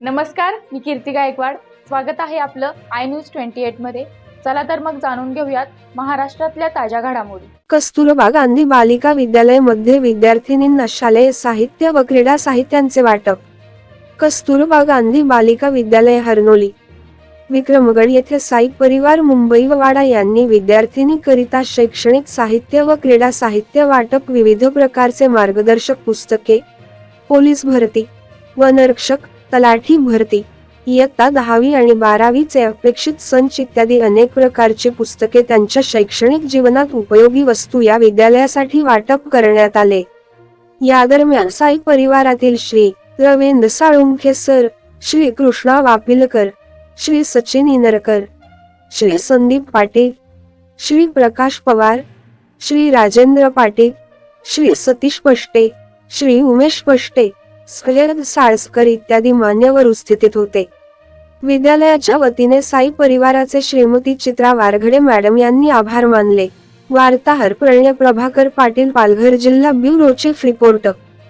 नमस्कार मी कीर्ती गायकवाड. स्वागत आहे आपलं आय न्यूज ट्वेंटी एटमध्ये. चला तर मग जाणून घेऊयात महाराष्ट्रातल्या ताज्या घडामोडी. कस्तुरबा गांधी बालिका विद्यालयमध्ये विद्यार्थिनींना शालेय साहित्य व क्रीडा साहित्यांचे वाटप. कस्तुरबा गांधी बालिका विद्यालय हरनोली. विक्रमगड येथे साई परिवार मुंबई व वाडा यांनी विद्यार्थिनीकरिता शैक्षणिक साहित्य व क्रीडा साहित्य वाटप विविध प्रकारचे मार्गदर्शक पुस्तके पोलीस भरती वनरक्षक तलाठी भरती. इयत्ता दहावी आणि बारावीचे अपेक्षित संच इत्यादी अनेक प्रकारची पुस्तके त्यांच्या शैक्षणिक जीवनात उपयोगी वस्तू या विद्यालयासाठी वाटप करण्यात आले. या दरम्यान साई परिवारातील श्री रवींद्र साळुंखे सर श्री कृष्णा वापिलकर श्री सचिन इनरकर श्री संदीप पाटील श्री प्रकाश पवार श्री राजेंद्र पाटील श्री सतीश पष्टे श्री उमेश पष्टे सय्यद साळसकर इत्यादी मान्यवर उपस्थित होते. विद्यालयाच्या वतीने साई परिवाराचे श्रीमती चित्रा वारघडे मॅडम यांनी आभार मानले. वार्ताहर प्रणय प्रभाकर पाटील पालघर जिल्हा ब्युरोचे रिपोर्टर.